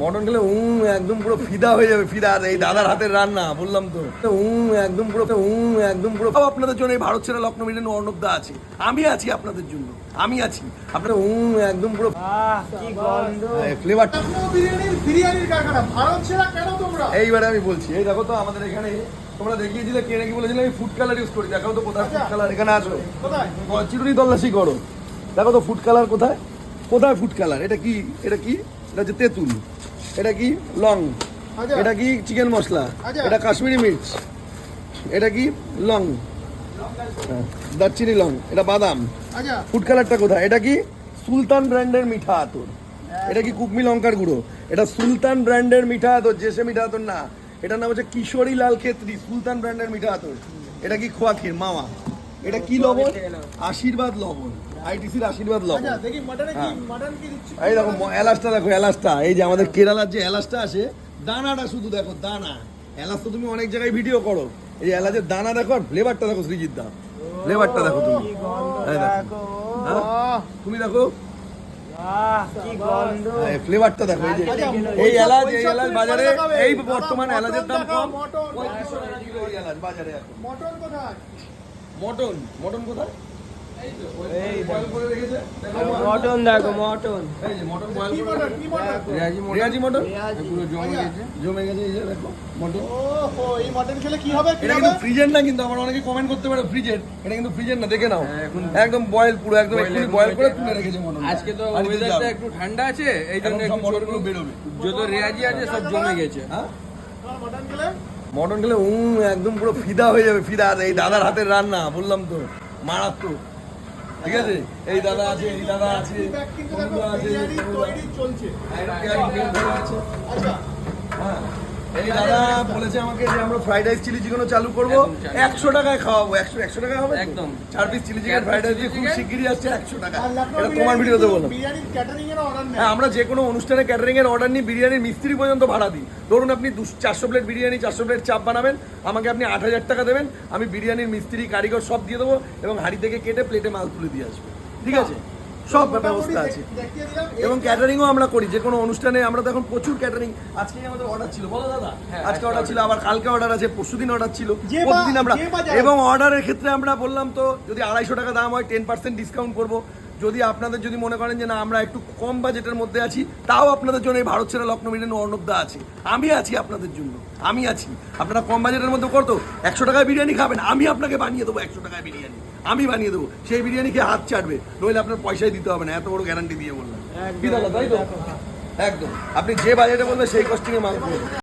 Mutton খেলে উম একদম পুরো ফিদা হয়ে যাবে ফিদা। আর এই দাদার হাতের রান্না বললাম তো। উম একদম পুরো উম একদম পুরো। আপনাদের জন্য এই ভারত ছেড়ে লক্ষ্ণ মিলেন অর্ণবদা আছে। আমি আছি আপনাদের জন্য আমি আছি। আপনারা উম একদম পুরো তোমরা? এইবারে আমি বলছি এই দেখো তো আমাদের এখানে তোমরা দেখিয়েছিলে কে নাকি বলেছিলে আমি ফুড কালার ইউজ করি। দেখো তো কোথায় ফুড কালার এখানে আসো। কোথায়? চিরুনি তল্লাশি করো। দেখো তো ফুড কালার কোথায়? কোথায় ফুড কালার এটা কি এটা কি? এটা হচ্ছে তেঁতুল। এটা কি লং? আচ্ছা। এটা কি চিকেন মশলা? আচ্ছা। এটা কাশ্মীরি মির্চ। এটা কি লং? হ্যাঁ, দারচিনি লং। এটা বাদাম। আচ্ছা। ফুড কালারটা কোথায়? এটা কি সুলতান ব্র্যান্ডের মিঠা আতর? এটা কি কুকমি লঙ্কার গুঁড়ো? এটা সুলতান ব্র্যান্ডের মিঠা আতর জেসে মিঠা আতর? না। এটার নাম হচ্ছে কিশোরী লাল খেত্রী সুলতান ব্র্যান্ডের মিঠা আতর। এটা কি খোয়া ক্ষীর? মাওয়া। এটা কি লবণ? আশীর্বাদ লবণ। আইটিসির আশীর্বাদ লবণ। আচ্ছা দেখি মাটনে কি হ্যাঁ। এই দেখো এলাচটা দেখো এলাচটা। এই যে আমাদের কেরালার যে এলাচটা আছে দানাটা শুধু দেখো দানা। এলাচ তো তুমি অনেক জায়গায় ভিডিও করো। এই এলাচের দানা দেখো আর ফ্লেভারটা দেখো শ্রীজিৎ দা ফ্লেভারটা দেখো তুমি। এই দেখো। দেখো। হ্যাঁ? তুমি দেখো। ফ্লেভারটা দেখো এই যে। আচ্ছা, এই এলাচ এই এলাচ বাজারে এই বর্তমান এলাচের দাম কম। বাজারে মটন কোথায়? মটন মটন কোথায়? এই তো এই বয়েল করে রেখেছে। দেখো মটন দেখো মটন। এই মটন বয়েল কি করে মটন কি মটন? রিয়াজি মটন? পুরো জমে গেছে। এই যে দেখো মটন। এই মটন খেলে কি হবে এটা কিন্তু ফ্রিজের না কিন্তু আমার অনেকে কমেন্ট করতে পারে ফ্রিজের। এটা কিন্তু ফ্রিজের না দেখে নাও। একদম বয়েল পুরো একদম এক্ষুনি বয়েল করে তুলে রেখেছে মটন আজকে তো ওয়েদারটা একটু ঠান্ডা আছে এই জন্য একটু মটনগুলো বেরোবে। যত রেয়াজি আছে সব জমে গেছে। হ্যাঁ মটন খেলে? মটন খেলে উম একদম পুরো ফিদা হয়ে যাবে ফিদা। এই দাদার হাতের রান্না বললাম তো মারাত্মক। ঠিক আছে? এই দাদা আছে এই দাদা আছে আছে, চলছে আচ্ছা। হ্যাঁ। এই দাদা বলেছে আমাকে যে আমরা ফ্রাইড রাইস চিলি চিকেনও চালু করব। একশো টাকায় খাওয়াবো। একশো একশো টাকা হবে একদম। চার piece chilli chicken fried rice খুব। শিগগিরই আসছে একশো টাকা। এটা তোমার ভিডিওতে বলো বিরিয়ানির ক্যাটারিং এর অর্ডার নেই। হ্যাঁ আমরা যে কোনো অনুষ্ঠানে ক্যাটারিং এর অর্ডার নিই বিরিয়ানির মিস্ত্রি পর্যন্ত ভাড়া দিই। ধরুন আপনি চারশো প্লেট বিরিয়ানি চারশো প্লেট চাপ বানাবেন আমাকে আপনি আট হাজার টাকা দেবেন আমি বিরিয়ানির মিস্ত্রি কারিগর সব দিয়ে দেবো এবং হাড়ি থেকে কেটে প্লেটে মাল তুলে দিয়ে আসব। ঠিক আছে? সব ব্যবস্থা আছে। এবং ক্যাটারিংও আমরা করি যে কোনো অনুষ্ঠানে আমরা তো এখন প্রচুর ক্যাটারিং আজকে আমাদের অর্ডার ছিল বলো দাদা। আজকে অর্ডার ছিল। আবার কালকে অর্ডার আছে পরশুদিন অর্ডার ছিল। প্রতিদিন আমরা এবং অর্ডারের ক্ষেত্রে আমরা বললাম তো যদি আড়াইশো টাকা দাম হয় টেন পার্সেন্ট ডিসকাউন্ট করব। যদি আপনাদের যদি মনে করেন যে না আমরা একটু কম বাজেটের মধ্যে আছি তাও আপনাদের জন্য এই ভারত ছেড়ে লক্ষ্ণ মিলেন অর্ণবদা আছে। আমি আছি আপনাদের জন্য আমি আছি। আপনারা কম বাজেটের মধ্যে করতো একশো টাকায় বিরিয়ানি খাবেন আমি আপনাকে বানিয়ে দেবো একশো টাকায় বিরিয়ানি। আমি বানিয়ে দেবো সেই বিরিয়ানি খেয়ে হাত চাটবে নইলে আপনার পয়সাই দিতে হবে না এত বড় গ্যারান্টি দিয়ে বললাম। তাই তো? একদম। আপনি যে বাজেটে বলবেন সেই কস্টিংয়ে মাল।